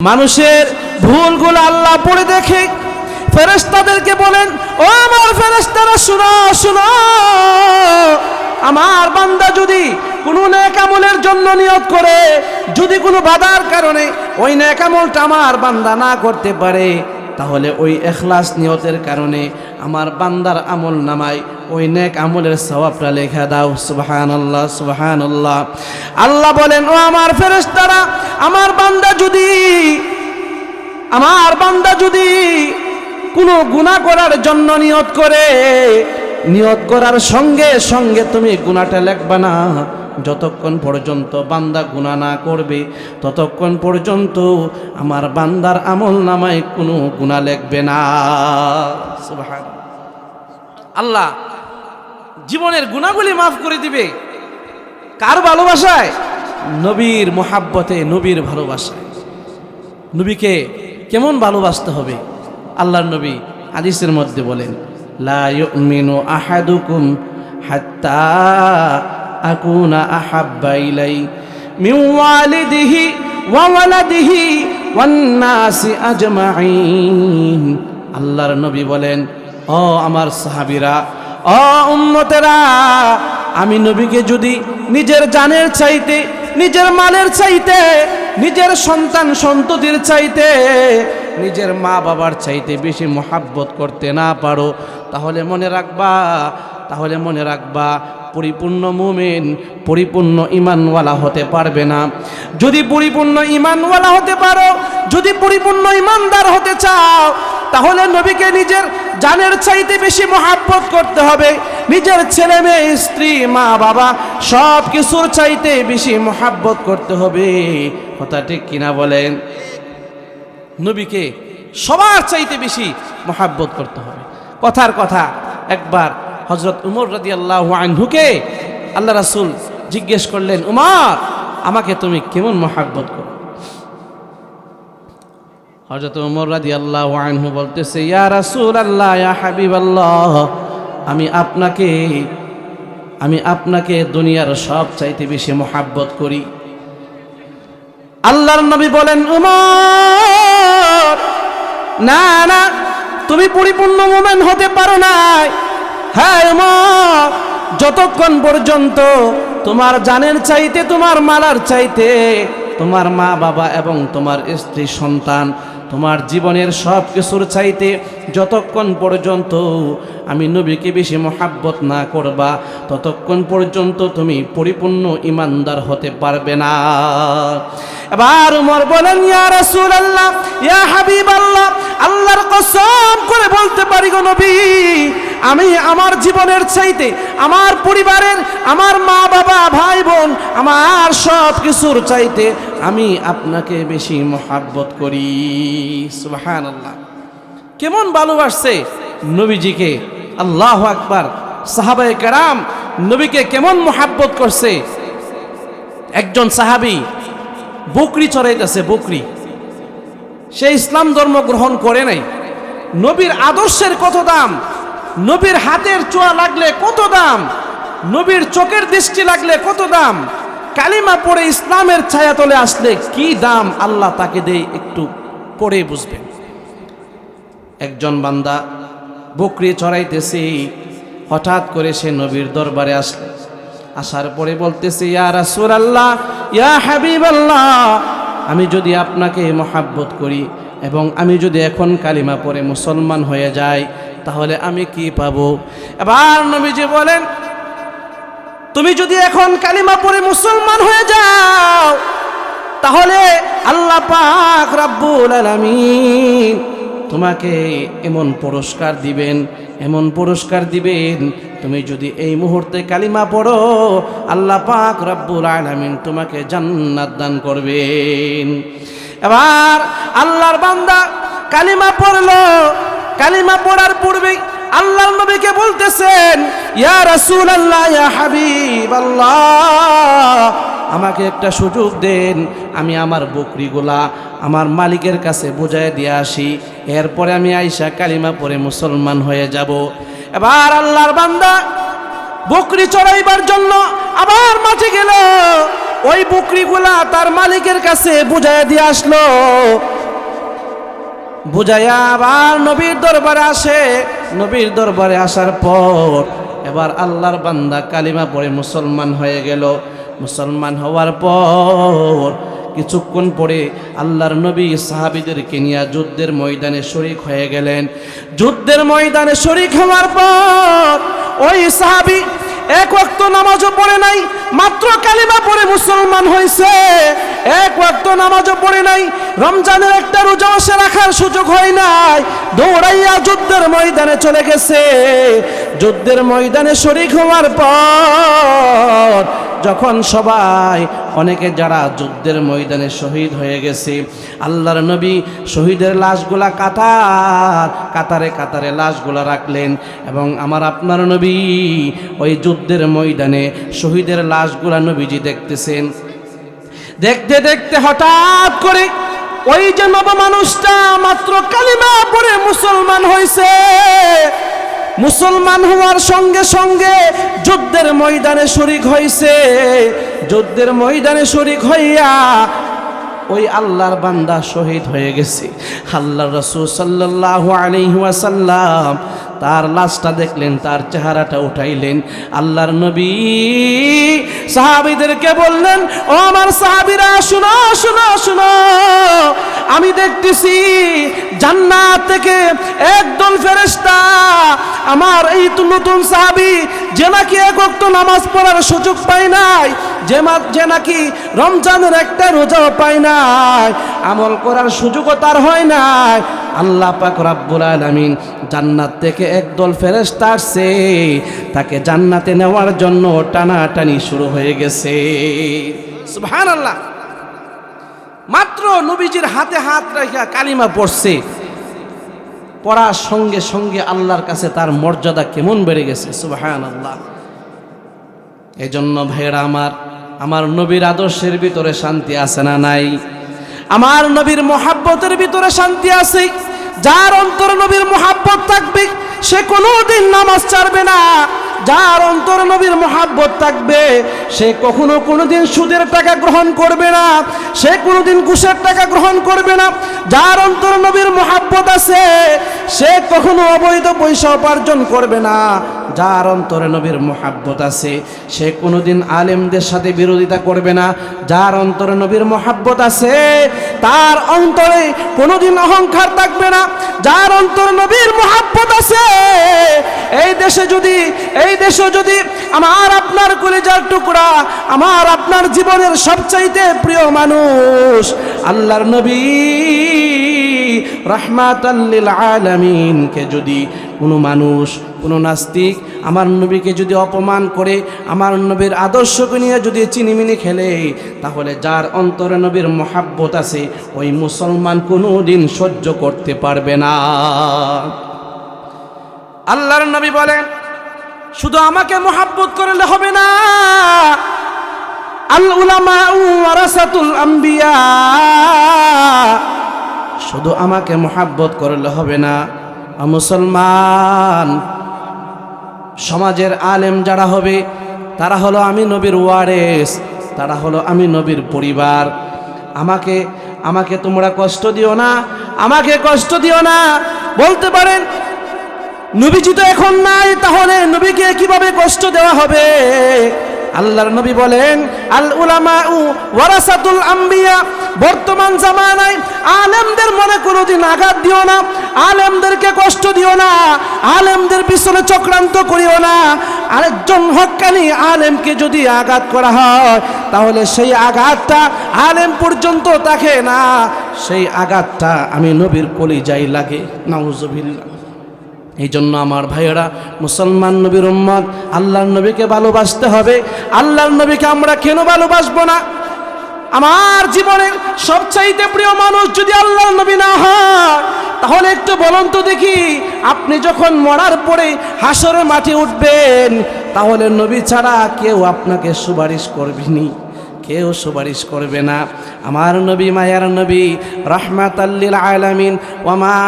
মানুষের ভুলগুলো আল্লাহ পড়ে দেখে। ফেরেশতাদেরকে বলেন, ও আমার ফেরেশতারা, শুনো শুনো। আমার বান্দা যদি কোনো নেক আমলের জন্য নিয়ত করে, যদি কোনো বাধার কারণে ওই নেক আমলটা আমার বান্দা না করতে পারে, তাহলে ওই এখলাস নিয়তের কারণে আমার বান্দার আমল নামায় ওই নেক আমলের সওয়াবটা লেখা দাও সুবহান আল্লাহ সুবহান আল্লাহ আল্লাহ বলেন, ও আমার ফেরেশতারা, আমার বান্দা যদি, আমার বান্দা যদি কোনো গুনাহ করার জন্য নিয়ত করে, নিয়ত করার সঙ্গে সঙ্গে তুমি গুনাহটা লিখবা না। যতক্ষণ পর্যন্ত বান্দা গুনাহ না করবে, ততক্ষণ পর্যন্ত আমার বান্দার আমল নামায় কোনো গুনাহ লিখবে না। আল্লাহ জীবনের গুণাগুলি মাফ করে দিবে। কার ভালোবাসায়? নবীর মোহাব্বতে, নবীর ভালোবাসায়। নবীকে কেমন ভালোবাসতে হবে? আল্লাহর নবী হাদিসের মধ্যে বলেন, লা ইউমিনু আহাদুকুম হাত্তা আকুনা আহাব্বা ইলাই মিন ওয়ালিদিহি ওয়া ওয়ালাদিহি ওয়ান নাসি আজমাইন। আল্লাহর নবী বলেন, ও আমার সাহাবীরা ও উম্মতেরা, আমি নবীকে যদি নিজের জানের চাইতে, নিজের মালের চাইতে, নিজের সন্তান সন্ততির চাইতে, নিজের মা বাবার চাইতে বেশি মোহাব্বত করতে না পারো, তাহলে মনে রাখবা, তাহলে মনে রাখবা, পরিপূর্ণ মুমিন, পরিপূর্ণ ইমানওয়ালা হতে পারবে না। যদি পরিপূর্ণ ইমানওয়ালা হতে পারো, যদি পরিপূর্ণ ইমানদার হতে চাও তাহলে নবীকে নিজের জানের চাইতে বেশি মহাব্বত করতে হবে। নিজের ছেলে মেয়ে, স্ত্রী, মা, বাবা, সব কিছুর চাইতে বেশি মহাব্বত করতে হবে। কথা ঠিক কিনা বলেন? নবীকে সবার চাইতে বেশি মহাব্বত করতে হবে। কথার কথা, একবার হজরত উমর রাজি আল্লাহ আনহুকে আল্লাহ রাসুল জিজ্ঞেস করলেন, উমর, আমাকে তুমি কেমন মহাব্বত করো? হজরত উমর রাজি আল্লাহ আনহু বলতেছে, ইয়া রাসুল আল্লাহ ইয়া হাবিব আল্লাহ আমি আপনাকে আমি আপনাকে দুনিয়ার সব চাইতে বেশি মহাব্বত করি। আল্লাহর নবী বলেন, উমর, না না, তুমি পরিপূর্ণ মোমেন হতে পারো নাই। হ্যাঁ উমর, যতক্ষণ পর্যন্ত তোমার জানের চাইতে, তোমার মালার চাইতে তোমার মা বাবা এবং তোমার স্ত্রী সন্তান তোমার জীবনের সব কিছুর চাইতে যতক্ষণ পর্যন্ত আমি নবীকে বেশি মহাব্বত না করবা, ততক্ষণ পর্যন্ত তুমি পরিপূর্ণ ইমানদার হতে পারবে না। এবার উমর বলেন, ইয়া রাসূলুল্লাহ, ইয়া হাবিবাল্লাহ, আল্লাহর কসম করে বলতে পারি গো নবী আমি আমার জীবনের চাইতে, আমার পরিবারের, আমার মা বাবা, ভাই বোন, আমার সব কিছুর চাইতে আমি আপনাকে বেশি মহাব্বত করি। সুবহানাল্লাহ। কেমন ভালোবাসছে নবীজিকে? আল্লাহ আকবার। সাহাবায়ে কেরাম নবীকে কেমন মহাব্বত করছে? একজন সাহাবী বকরি চড়াইতেছে, বকরি। সে ইসলাম ধর্ম গ্রহণ করে নাই। নবীর আদর্শের কত দাম? নবীর হাতের চোয়া লাগলে কত দাম? নবীর চোখের দৃষ্টি লাগলে কত দাম? কালিমা পড়ে ইসলামের ছায়াতলে আসলে কি দাম আল্লাহ তাকে দেয় একটু পড়ে বুঝবেন। একজন বান্দা বকরি চড়াইতেছে, হঠাৎ করে সে নবীর দরবারে আসলে। আসার পরে বলতেছে, ইয়া রাসূল আল্লাহ ইয়া হাবিব আল্লাহ আমি যদি আপনাকে মহাব্বত করি এবং আমি যদি এখন কালিমা পরে মুসলমান হয়ে যাই তাহলে আমি কি পাবো? এবার নবীজি বলেন, তুমি যদি এখন কালিমা পরে মুসলমান হয়ে যাও, তাহলে আল্লাহ পাক রাব্বুল আলামিন তোমাকে এমন পুরস্কার দিবেন, এমন পুরস্কার দিবেন, তুমি যদি এই মুহূর্তে কালিমা পড়ো, আল্লাহ পাক রব্বুল আলামিন তোমাকে জান্নাত দান করবেন। এবার আল্লাহর বান্দা কালিমা পড়ল কালিমা পড়ার পূর্বে আল্লাহর নবীকে বলতেছেন, ইয়া রাসূলুল্লাহ, ইয়া হাবিবাল্লাহ, আমাকে একটা সুযোগ দেন, আমি আমার বকরিগুলা আমার মালিকের কাছে বুঝাই দিয়ে আসি। এরপরে আমি আইসা কালিমা পরে মুসলমান হয়ে যাব। এবার আল্লাহর বান্দা বকরি চড়াইবার জন্য আবার মাঠে গেল। ওই বকরিগুলা তার মালিকের কাছে বুঝাই দিয়ে আসলো। বুঝাইয়া আবার নবীর দরবারে আসে। নবীর দরবারে আসার পর এবার আল্লাহর বান্দা কালিমা পড়ে মুসলমান হয়ে গেল। মুসলমান হওয়ার পর কিছুক্ষণ পরে আল্লাহর নবী সাহাবিদেরকে নিয়ে যুদ্ধের ময়দানে শরিক হয়ে গেলেন। যুদ্ধের ময়দানে শরিক হওয়ার পর ওই সাহাবি এক ওয়াক্ত নামাজও পড়ে নাই, মাত্র কালিমা পড়ে মুসলমান হয়েছে এক ওয়াক্ত নামাজও পড়ে নাই, রমজানের একটা রোজা সে রাখার সুযোগ হয় নাই। দৌড়াইয়া যুদ্ধের ময়দানে চলে গেছে। যুদ্ধের ময়দানে শরিক হওয়ার পর যখন সবাই, অনেকে যারা যুদ্ধের ময়দানে শহীদ হয়ে গেছে, আল্লাহর নবী শহীদের লাশগুলা কাতার, কাতারে কাতারে লাশগুলা রাখলেন এবং আমার আপনার নবী ওই যুদ্ধের ময়দানে শহীদের লাশগুলা নবীজি দেখতেছেন। দেখতে দেখতে হঠাৎ করে ওই যে নব মানুষটা মাত্র কালিমা পড়ে মুসলমান হয়েছে মুসলমান হওয়ার সঙ্গে সঙ্গে যুদ্ধের ময়দানে শরিক হয়েছে যুদ্ধের ময়দানে শরিক হইয়া ওই আল্লাহর বান্দা শহীদ হয়ে গেছে। আল্লাহ রসুল সাল্লাহ আলহিহাসাল্লাম তার লাশটা দেখলেন, তার চেহারাটা উঠাইলেন। আল্লাহর নবী সাহাবিদেরকে বললেন, ও আমার সাহাবিরা, শুনো শুনো শুনো। আমি দেখতেছি জান্নাত থেকে একদল ফেরেশতা, আমার এই তো নতুন সাহাবি, যে নাকি এক ওয়াক্ত নামাজ পড়ার সুযোগ পায় নাই, যে যে নাকি রমজানের একটা রোজাও পায় নাই, আমল করার সুযোগও তার হয় নাই আল্লাহ পাক রাব্বুল আলামিন জান্নাত থেকে একদল ফেরেশতা আসছে। তাকে জান্নাতে নেওয়ার জন্য টানাটানি শুরু হয়ে গেছে। সুবহানাল্লাহ। মাত্র নবীজির হাতে হাত রাখা কালিমা পড়ছে। পড়ার সঙ্গে সঙ্গে আল্লাহর কাছে তার মর্যাদা কেমন বেড়ে গেছে সুবাহান আল্লাহ এই জন্য ভাইয়েরা আমার আমার নবীর আদর্শের ভিতরে শান্তি আছে না নাই? আমার নবীর মহাব্বতের ভিতরে শান্তি আছে? যার অন্তর নবীর মোহাব্বত থাকবে, সে কোনোদিন নামাজ ছাড়বে না। যার অন্তর নবীর মহাব্বত থাকবে, সে কখনো কোনোদিন সুদের টাকা গ্রহণ করবে না। সে কোনোদিন ঘুষের টাকা গ্রহণ করবে না। যার অন্তর নবীর মহাব্বত আছে, সে কখনো অবৈধ পয়সা উপার্জন করবে না। যার অন্তরে নবীর মহাব্বত আছে, সে কোনোদিন আলেমদের সাথে বিরোধিতা করবে না। যার অন্তরে নবীর মহাব্বত আছে, তার অন্তরে কোনোদিন অহংকার থাকবে না। যার অন্তরে নবীর মহাব্বত আছে, এই দেশে যদি, এই দেশে যদি আমার আপনার কলেজার টুকরা, আমার আপনার জীবনের সবচাইতে প্রিয় মানুষ, আল্লাহর নবী রহমাতাল্লিল আলামিনকে যদি কোনো মানুষ, কোনো নাস্তিক আমার নবীকে যদি অপমান করে, আমার নবীর আদর্শকে নিয়ে যদি চিনিমিনি খেলে, তাহলে যার অন্তরে নবীর মহাব্বত আছে, ওই মুসলমান কোনো দিন সহ্য করতে পারবে না। আল্লাহর নবী বলেন, শুধু আমাকে মহাব্বত করলে হবে না। আম্বিয়া। শুধু আমাকে মহাব্বত করলে হবে না। মুসলমান। সমাজের আলেম যারা হবে, তারা হলো আমি নবীর ওয়ারেস, তারা হলো আমি নবীর পরিবার। আমাকে আমাকে তোমরা কষ্ট দিও না, আমাকে কষ্ট দিও না। বলতে পারেন, নবীজি তো এখন নাই, তাহলে নবীকে কীভাবে কষ্ট দেওয়া হবে? আল্লাহর নবী বলেন, আল উলামা উ ওয়ারাসাতুল আম্বিয়া। বর্তমান জামানায় আলেমদের মনে কোনোদিন আঘাত দিও না, আলেমদেরকে কষ্ট দিও না, আলেমদের পিছনে চক্রান্ত করিও না। আরেকজন হক্কানি আলেমকে যদি আঘাত করা হয়, তাহলে সেই আঘাতটা আলেম পর্যন্ত থাকে না, সেই আঘাতটা আমি নবীর কলিজাই লাগে, নাউজুবিল্লাহ। এই জন্য আমার ভাইয়েরা, মুসলমান নবীর উম্মত, আল্লাহর নবীকে ভালোবাসতে হবে। আল্লাহর নবীকে আমরা কেন ভালোবাসবো না? আমার জীবনের সবচাইতে প্রিয় মানুষ যদি আল্লাহর নবী না হয়, তাহলে একটু বলুন তো দেখি, আপনি যখন মরার পরে হাসরের মাঠে উঠবেন, তাহলে নবী ছাড়া কেউ আপনাকে সুপারিশ করবেনি। কেউ সুপারিশ করবে না। আমার নবী, মায়ার নবী রহমাতাল্লিল আলামিন, ওমা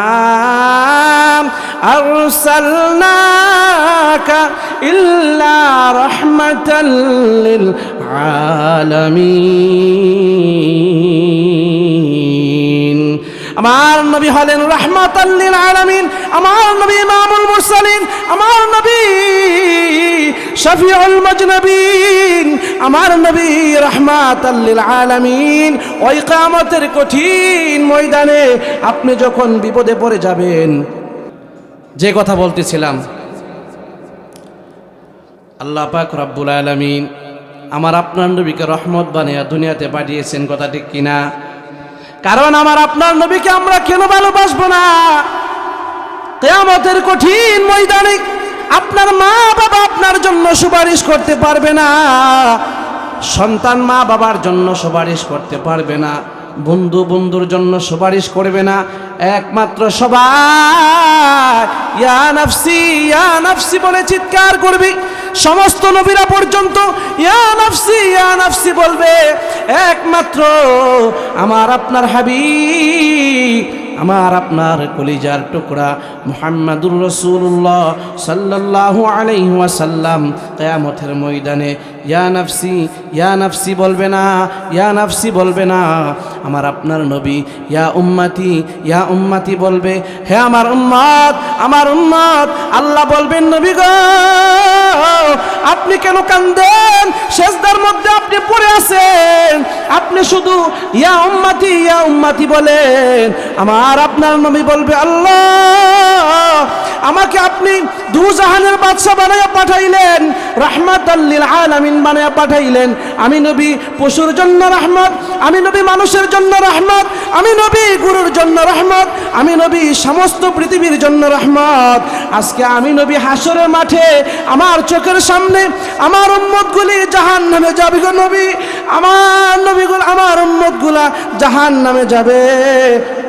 আরসালনাকা ইল্লা রহমাতাল্লিল আলামিন। আমার নবী হলেন রহমাতাল্লিল আলামিন। আমার নবী ইমামুল মুরসালিন। আমার নবী শফিউল মজনবিন, আমার নবী রহমাতাল্লিল আলামিন, ওই কিয়ামতের কঠিন ময়দানে আপনি যখন বিপদে পড়ে যাবেন, যে কথা বলতেছিলাম, আল্লাহ পাক রব্বুল আলামিন আমার আপনার নবীকে রহমত বানিয়ে দুনিয়াতে পাঠিয়েছেন, কথা কিনা? কারণ আমার আপনার নবীকে আমরা কেন ভালোবাসবো না? কেয়ামতের কঠিন ময়দানে আপনার মা বাবা আপনার জন্য সুপারিশ করতে পারবে না। সন্তান মা বাবার জন্য সুপারিশ করতে পারবে না। বন্ধু বন্ধুর জন্য সুপারিশ করবে না। একমাত্র সবাই। ইয়া নাফসি ইয়া নাফসি বলে চিৎকার করবে। সমস্ত নবীরা পর্যন্ত ইয়া নাফসি ইয়া নাফসি বলবে। একমাত্র আমার আপনার হাবিব। আমার আপনার কলিজার টুকরা মুহাম্মাদুর রসুল্লাহ সাল্লাল্লাহু আলাইহি ওয়াসাল্লাম কিয়ামতের ময়দানে, ইয়া নাফসি ইয়া নাফসি বলবে না, ইয়া নাফসি বলবে না। আমার আপনার নবী, ইয়া উম্মাতি ইয়া উম্মাতি বলবে, হে আমার উম্মাদ আমার উম্মাদ আল্লাহ বলবেন, নবী গো, আপনি কেন কান্দেন? শেষদার মধ্যে আপনি পড়ে আছেন। আপনি শুধু, ইয়া উম্মাতি ইয়া উম্মাতি বলেন। আমার আপনার নবী বলবে, আল্লাহ, আমাকে আপনি দু জাহানের বাদশা বানাইয়া পাঠাইলেন রহমত আল্লিল আলামিন বানাইয়া পাঠাইলেন। আমি নবী পশুর জন্য রহমত, আমি নবী মানুষের জন্য রহমত, আমি নবী গুরুর জন্য রহমত, আমি নবী সমস্ত পৃথিবীর জন্য রহমত। আজকে আমি নবী হাসরের মাঠে, আমার চোখের সামনে, আমার উম্মতগুলি জাহান নামে যাবে গো নবী। আমার নবীগুলো, আমার উম্মতগুলা জাহান নামে যাবে।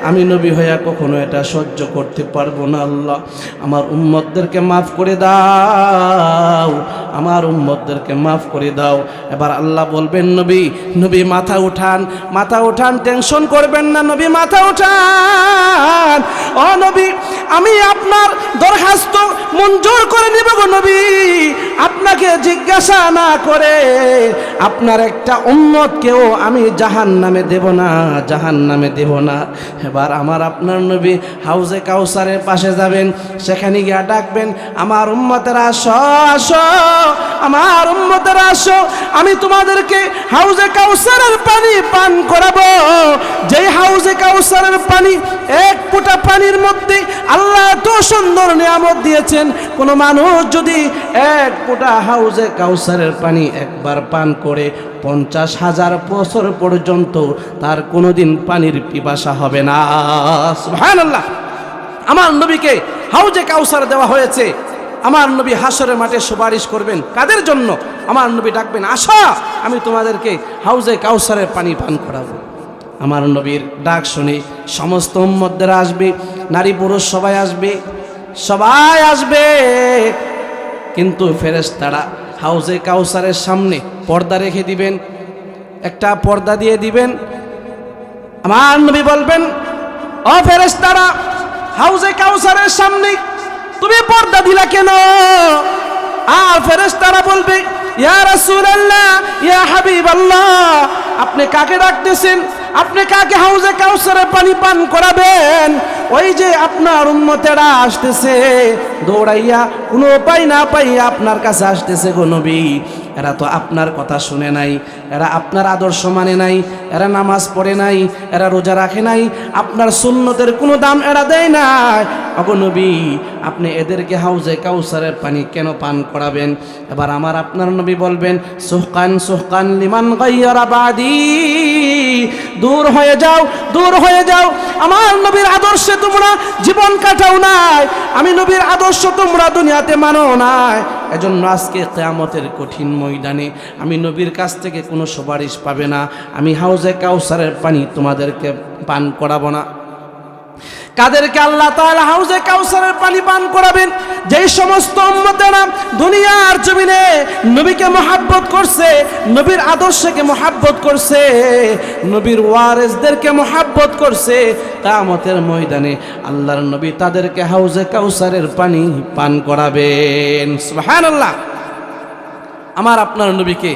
আমি নবী হইয়া কখনো এটা সহ্য করতে পারব না, আল্লাহ। আমার উম্মতদেরকে মাফ করে দাও, আমার উম্মতদেরকে মাফ করে দাও। এবার আল্লাহ বলবেন, নবী নবী মাথা উঠান মাথা উঠান, টেনশন করবেন না, নবী মাথা উঠান। ও নবী, আমি আপনার দরখাস্ত মঞ্জুর করে নিব গো নবী। আপনাকে জিজ্ঞাসা না করে আপনার একটা উম্মতকেও আমি জাহান নামে দেব না জাহান নামে দেব না। এবার আমার আপনার নবী হাউজে কাউসারের পাশে যাবেন, সেখানে গিয়া ডাকবেন, আমার উম্মতেরা আসো আসো, আমার উম্মতেরা আসো, আমি তোমাদেরকে হাউজে কাউসারের পানি পান করাবো। যেই হাউজে কাউসারের পানি এক ফোঁটা পানির মধ্যে আল্লাহ এত সুন্দর নিয়ামত দিয়েছেন, কোনো মানুষ যদি এক ফোঁটা হাউজে কাউসারের পানি একবার পান করে পঞ্চাশ হাজার বছর পর্যন্ত, তার কোনোদিন পানির পিপাসা হবে না। সুবহানাল্লাহ। আমার নবীকে হাউজে কাউসার দেওয়া হয়েছে। আমার নবী হাসরের মাঠে সুপারিশ করবেন। কাদের জন্য? আমার নবী ডাকবেন, আশা, আমি তোমাদেরকে হাউজে কাউসারের পানি পান করাবো। আমার নবীর ডাক শুনে, সমস্ত উম্মতদের আসবে, নারী পুরুষ সবাই আসবে সবাই আসবে। কিন্তু ফেরেশতারা হাউজে কাউসারের সামনে পর্দা রেখে দিবেন, একটা পর্দা দিয়ে দিবেন। আমার নবী বলবেন, ও ফেরেশতারা, হাউজে কাউসারের সামনে তুমি পর্দা দিলা কেন? আর ফেরেশতারা বলবে, ইয়া রাসূলুল্লাহ, ইয়া হাবিবাল্লাহ, আপনি কাকে ডাকতেছেন? আপনি কাকে হাউজে কাউসারে পানি পান করাবেন? ওই যে আপনার উন্মতেরা আসতেছে, দৌড়াইয়া কোনো উপায় না পাইয়া আপনার কাছে আসতেছে গো নবী। এরা তো আপনার কথা শুনে নাই, এরা আপনার আদর্শ মানে নাই, এরা নামাজ পড়ে নাই, এরা রোজা রাখে নাই, আপনার সুন্নতের কোনো দাম এরা দেয় নাই অগো নবী, আপনি এদেরকে হাউজে কাউসারের পানি কেন পান করাবেন? এবার আমার আপনার নবী বলবেন, সুহকান সুহকান লিমান গাইয়ারা বাদি। দূর হয়ে যাও, দূর হয়ে যাও। আমার নবীর আদর্শে তোমরা জীবন কাটাও নাই। আমি নবীর আদর্শ তোমরা দুনিয়াতে মানো নাই। এজন্য আজকে কেয়ামতের কঠিন ময়দানে আমি নবীর কাছ থেকে কোনো সুপারিশ পাবে না। আমি হাউজে কাউসারের পানি তোমাদেরকে পান করাবো না। কাদেরকে আল্লাহ তাআলা হাউজে কাউসারের পানি পান করাবেন। যেই সমস্ত উম্মতেরা দুনিয়ার জমিনে নবীকে মহাব্বত করছে, নবীর আদর্শকে মহাব্বত করছে, নবীর ওয়ারেসদেরকে মহাব্বত করছে কামতের ময়দানে আল্লাহর নবী তাদেরকে হাউজে কাউসারের পানি পান করাবেন। সুবহানাল্লাহ। আমার আপনার নবীকে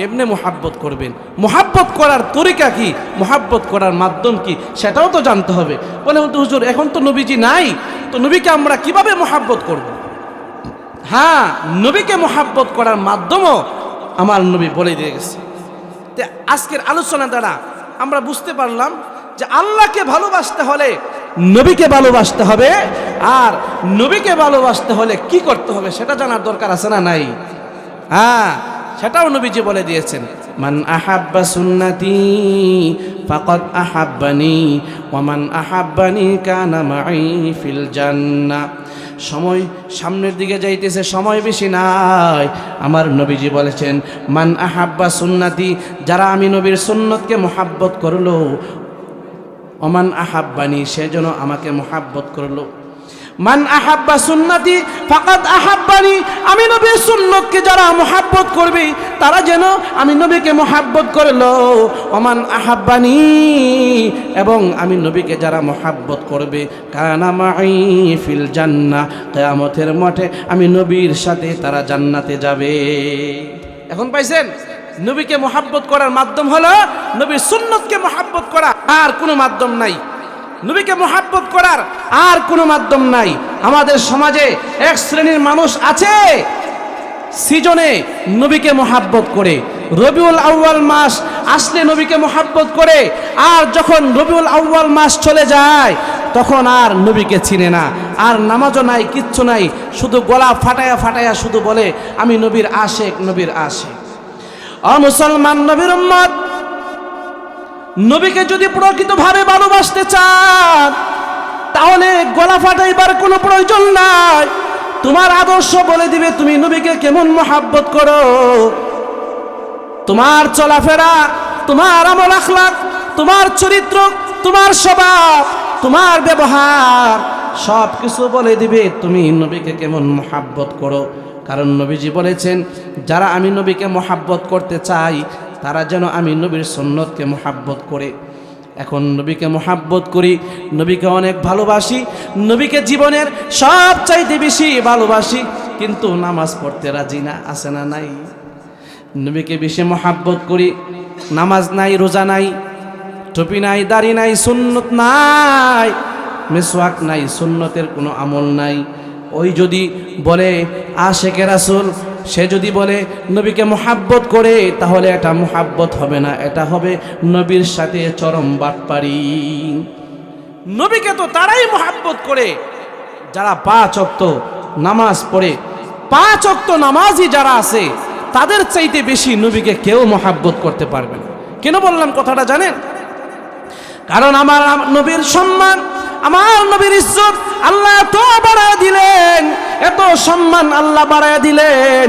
কেমনে মোহাব্বত করবেন? মোহাব্বত করার তরিকা কি? মোহাব্বত করার মাধ্যম কি? সেটাও তো জানতে হবে। বলে তো হুজুর, এখন তো নবীজি নাই, তো নবীকে আমরা কীভাবে মোহাব্বত করব? হ্যাঁ নবীকে মোহাব্বত করার মাধ্যমও আমার নবী বলে দিয়ে গেছে। আজকের আলোচনা দ্বারা আমরা বুঝতে পারলাম যে আল্লাহকে ভালোবাসতে হলে নবীকে ভালোবাসতে হবে, আর নবীকে ভালোবাসতে হলে কি করতে হবে সেটা জানার দরকার আছে না নাই? হ্যাঁ সেটাও নবীজি বলে দিয়েছেন। মান আহাব্বা সুন্নতি ফাকাদ আহাব্বানি ওয়ামান আহাব্বানি কানা মাই ফিল জান্নাহ সময় সামনের দিকে যাইতেছে, সময় বেশি নাই। আমার নবীজি বলেছেন, মান আহাব্বা সুন্নাতি, যারা আমি নবীর সুন্নতকে মোহাব্বত করল, ওমান আহাব্বানি, সে যেন আমাকে মোহাব্বত করল। মান আহাব্বা সুন্নতি ফাকাত আহাব্বানি, আমি নবীর সুন্নতকে যারা মোহাব্বত করবে, তারা যেন আমি নবীকে মোহাব্বত করল ওমান আহাব্বানি, এবং আমি নবীকে যারা মোহাব্বত করবে, কানা মাই ফিল জান্নাহ, কিয়ামতের মাঠে আমি নবীর সাথে তারা জান্নাতে যাবে। এখন পাইছেন? নবীকে মোহাব্বত করার মাধ্যম হলো নবীর সুন্নতকে মোহাব্বত করা। আর কোনো মাধ্যম নাই। নবীকে মোহাব্বত করার আর কোনো মাধ্যম নাই। আমাদের সমাজে এক শ্রেণির মানুষ আছে, সিজনে নবীকে মোহাব্বত করে। রবিউল আউয়াল মাস আসলে নবীকে মোহাব্বত করে, আর যখন রবিউল আউয়াল মাস চলে যায়, তখন আর নবীকে চিনে না। আর নামাজও নাই, কিচ্ছু নাই, শুধু গলা ফাটায়া ফাটায়া শুধু বলে, আমি নবীর আশেক নবীর আশেক। অ মুসলমান নবীর উম্মত নবীকে যদি প্রকৃতভাবে ভালোবাসতে চান, তাহলে গলা ফাটাইবার কোনো প্রয়োজন নাই। তোমার আদর্শ বলে দিবে, তুমি নবীকে কেমন মহাব্বত করো? তোমার চলাফেরা, তোমার আমল আখলাক, তোমার চরিত্র, তোমার স্বভাব, তোমার ব্যবহার সব কিছু বলে দিবে, তুমি নবীকে কেমন মহাব্বত করো? কারণ নবীজি বলেছেন, যারা আমি নবীকে মহাব্বত করতে চাই তারা যেন আমি নবীর সন্ন্যতকে মহাব্বত করে। এখন নবীকে মহাব্বত করি, নবীকে অনেক ভালোবাসি, নবীকে জীবনের সব চাইতে বেশি ভালোবাসি, কিন্তু নামাজ পড়তে রাজি না, আছে না নাই? নবীকে বেশি মহাব্বত করি, নামাজ নাই, রোজা নাই, টুপি নাই, দাড়ি নাই, সুন্নত নাই, মেসওয়াক নাই, সুন্নতের কোনো আমল নাই। ওই যদি বলে, আশেকে রাসুল সে যদি বলে, নবীকে মোহাব্বত করে, তাহলে এটা মোহাব্বত হবে না, এটা হবে নবীর সাথে চরম বাটপারি। নবীকে তো তারাই মোহাব্বত করে। যারা পাঁচ অক্ত নামাজ পড়ে, পাঁচ অক্ত নামাজই যারা আছে, তাদের চাইতে বেশি নবীকে কেউ মোহাব্বত করতে পারবে না। কেন বললাম কথাটা জানেন? কারণ আমার নবীর সম্মান আমার নবীর ইজ্জত আল্লাহ এত বাড়ায় দিলেন, এত সম্মান আল্লাহ বাড়ায় দিলেন।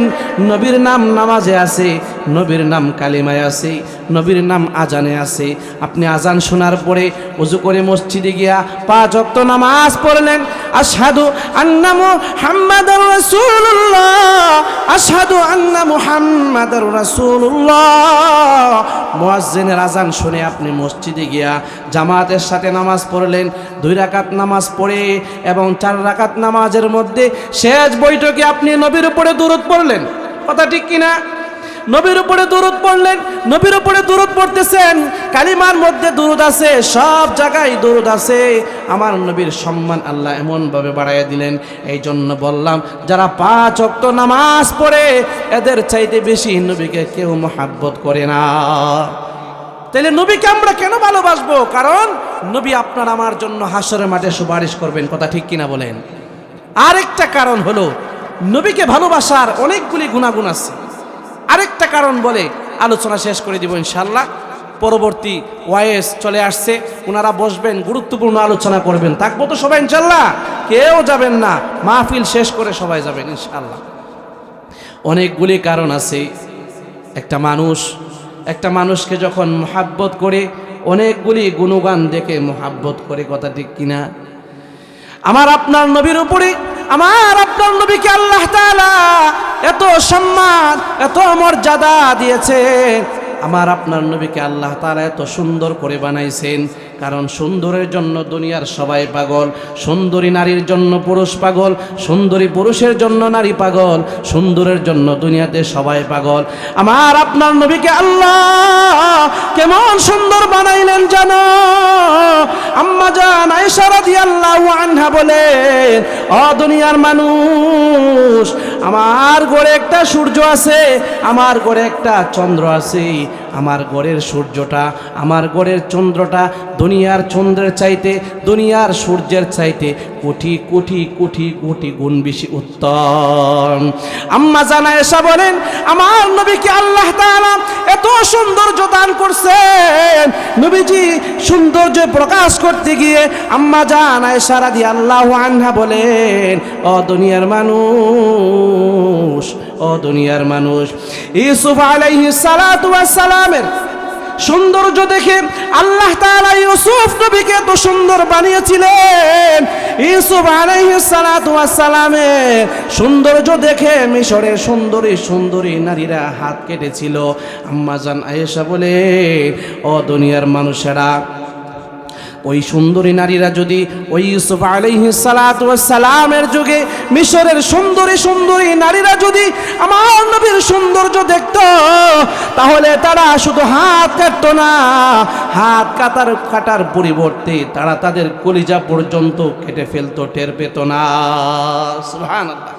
নবীর নাম নামাজে আছে, নবীর নাম কালিমায় আছে, নবীর নাম আজানে আছে। আপনি আজান শোনার পরে উজু করে মসজিদে গিয়া পাঁচ অক্ত নামাজ পড়লেন। আশহাদু আন্না মুহাম্মাদুর রাসূলুল্লাহ। আন্না মুহাম্মাদুর রাসূলুল্লাহ। মুয়াজ্জিনের আজান শুনে আপনি মসজিদে গিয়া জামাতের সাথে নামাজ পড়লেন, দুই রাকাত নামাজ পড়ে এবং চার রাকাত নামাজের মধ্যে শেষ বৈঠকে আপনি নবীর উপরে দূরত পড়লেন। কথা ঠিক কিনা? নবীর উপরে দূরত পড়লেন, নবীর উপরে দূরত পড়তেছেন, কালিমার মধ্যে দূরত আছে, সব জায়গায় দূরত আছে। আমার নবীর সম্মান আল্লাহ এমনভাবে বাড়াইয়া দিলেন এই জন্য বললাম, যারা পাঁচ অক্ত নামাজ পড়ে, এদের চাইতে বেশি নবীকে কেউ মহাব্বত করে না। তাহলে নবীকে আমরা কেন ভালোবাসবো? কারণ নবী আপনার আমার জন্য হাসরের মাঠে সুপারিশ করবেন, কথা ঠিক কিনা বলেন? আরেকটা কারণ হলো, নবীকে ভালোবাসার অনেকগুলি গুণাগুণ আছে। আরেকটা কারণ বলে আলোচনা শেষ করে দিব ইনশাল্লাহ পরবর্তী ওয়াইস চলে আসছে ওনারা বসবেন, গুরুত্বপূর্ণ আলোচনা করবেন। থাকব তো সবাই ইনশাল্লাহ কেউ যাবেন না। মাহফিল শেষ করে সবাই যাবেন ইনশাল্লাহ অনেকগুলি কারণ আছে। একটা মানুষ, একটা মানুষকে যখন মোহাব্বত করে, অনেকগুলি গুণগান দেখে মোহাব্বত করে, কথা ঠিক কিনা? আমার আপনার নবীর উপরে আমার আপনার নবীকে আল্লাহ তালা এত সম্মান এত মর্যাদা দিয়েছে আমার আপনার নবীকে আল্লাহ তাআলা এত সুন্দর করে বানাইছেন। কারণ সুন্দরের জন্য দুনিয়ার সবাই পাগল, সুন্দরী নারীর জন্য পুরুষ পাগল, সুন্দরী পুরুষের জন্য নারী পাগল, সুন্দরের জন্য দুনিয়াতে সবাই পাগল। আমার আপনার নবীকে আল্লাহ কেমন সুন্দর বানাইলেন জানো? আম্মা জান আয়েশা রাদিয়াল্লাহু আনহা বলে ও দুনিয়ার মানুষ আমার ঘরে একটা সূর্য আছে আমার ঘরে একটা চন্দ্র আছে। আমার গড়ের সূর্যটা, আমার গড়ের চন্দ্রটা দুনিয়ার চন্দ্রের চাইতে, দুনিয়ার সূর্যের চাইতে কোটি কোটি কোটি কোটি গুণ বেশি উত্তম। আম্মা জানা এসা বলেন, আমার নবীকে আল্লাহ এত সৌন্দর্য দান করছেন। নবীজি সৌন্দর্য প্রকাশ করতে গিয়ে আম্মা জান আয়েশা রাদিয়াল্লাহু আনহা বলেন ও দুনিয়ার মানুষ ও দুনিয়ার মানুষ। ইউসুফ আলাইহিস সালাতু সালামের সৌন্দর্য দেখে আল্লাহ তাআলা ইউসুফ নবীকে এত সুন্দর বানিয়েছিলেন। ইউসুফ আলাইহিস সালাতু সালামের সৌন্দর্য দেখে মিশরের সুন্দরী সুন্দরী নারীরা হাত কেটেছিল। আম্মাজান আয়েশা বলে, ও দুনিয়ার মানুষেরা ওই সুন্দরী নারীরা যদি ওই ইউসুফ আলাইহি সালামের যুগে মিশরের সুন্দরী সুন্দরী নারীরা যদি আমার নবীর সৌন্দর্য দেখত, তাহলে তারা শুধু হাত কাটতো না, হাত কাটার কাটার পরিবর্তে তারা তাদের কলিজা পর্যন্ত কেটে ফেলতো, টের পেত না। সুবহানাল্লাহ।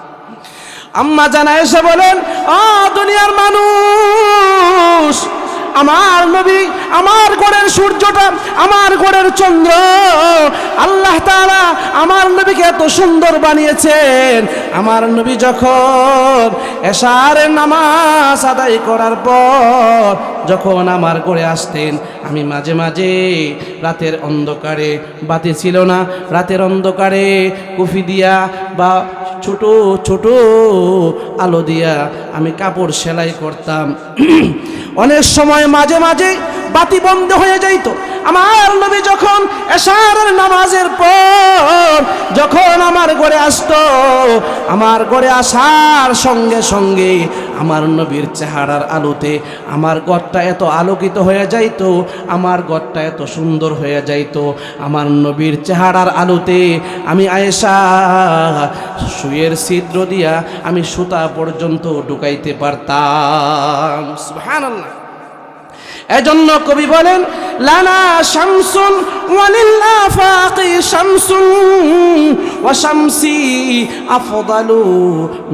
আম্মা জানা এসে বলেন ও দুনিয়ার মানুষ আমার নবী, আমার ঘরের সূর্যটা, আমার ঘরের চন্দ্র। আল্লাহ তাআলা আমার নবীকে এত সুন্দর বানিয়েছেন। আমার নবী যখন এশারের নামাজ আদায় করার পর যখন আমার ঘরে আসতেন, আমি মাঝে মাঝে রাতের অন্ধকারে বাতি ছিল না। রাতের অন্ধকারে কুফি দিয়া বা ছোট ছোট আলো দিয়া আমি কাপড় সেলাই করতাম। অনেক সময় মাঝে মাঝে বাতি বন্ধ হয়ে যাইত। আমার নবী যখন এশারের নামাজের পর যখন আমার ঘরে আসতো, আমার ঘরে আসার সঙ্গে সঙ্গে আমার নবীর চেহারার আলোতে আমার ঘরটা এত আলোকিত হয়ে যাইত, আমার ঘরটা এত সুন্দর হয়ে যাইত। আমার নবীর চেহারার আলোতে আমি আয়েশা সুয়ের ছিদ্র দিয়া আমি সুতা পর্যন্ত ঢুকাইতে পারতাম। সুবহানাল্লাহ। এজন্য কবি বলেন, লানা শামসুন ওয়ালিল আফাকি শামসুন ওয়া শামসি আফদালু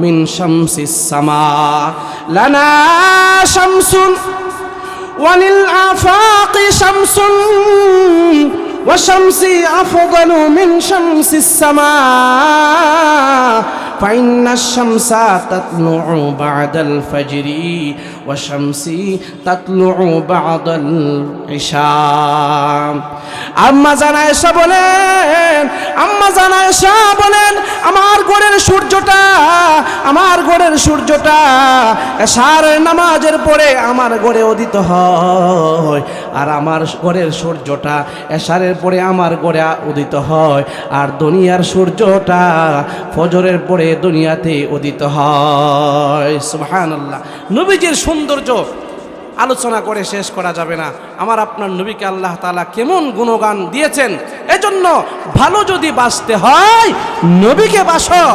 মিন শামসিস সামা। লানা শামসুন ওয়ালিল আফাকি শামসুন وشمسي أفضل من شمس السماء فإن الشمس تطلع بعد الفجر وشمسي تطلع بعد العشاء আম্মা জানা এসা বলেন আম্মা জানা এসা বলেন আমার ঘরের সূর্যটা আমার ঘরের সূর্যটা এশার নামাজের পরে আমার ঘরে উদিত হয় আর আমার ঘরের সূর্যটা এশারের পরে আমার ঘরে উদিত হয় আর দুনিয়ার সূর্যটা ফজরের পরে দুনিয়াতে উদিত হয়। সুবহানাল্লাহ। নবীজির সৌন্দর্য আলোচনা করে শেষ করা যাবে না। আমার আপনার নবীকে আল্লাহ তাআলা কেমন গুণগান দিয়েছেন, এজন্য ভালো যদি বাঁচতে হয়, নবীকে বাসো।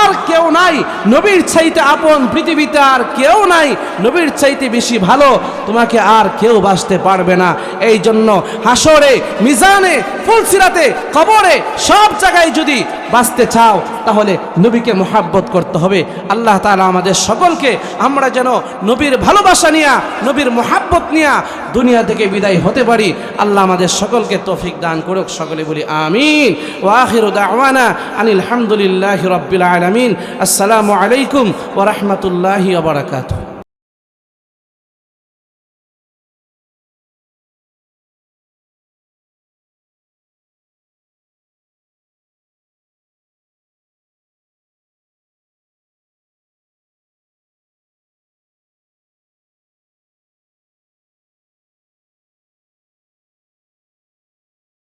আর কেউ নাই, নবীর চাইতে আপন পৃথিবীতে আর কেউ নাই, নবীর চাইতে বেশি ভালো, তোমাকে আর কেউ বাঁচতে পারবে না। এই জন্য হাসরে, মিজানে, ফুলসিরাতে, কবরে, সব জায়গায় যদি বাঁচতে চাও, তাহলে নবীকে মোহাব্বত করতে হবে। আল্লাহ তাআলা আমাদের সকলকে আমরা যেন নবীর ভালোবাসা নিয়া, নবীর মোহাব্বত নিয়া দুনিয়া থেকে বিদায় হতে পারি। আল্লাহ আমাদের সকলকে তৌফিক দান করুক, সকলে বলি আমিন। ও আখির দাওয়ানা আনিল হামদুলিল্লাহ রব্বিল আলামিন। আসসালামু আলাইকুম ওয়া রাহমাতুল্লাহি ওয়া বারাকাতুহু।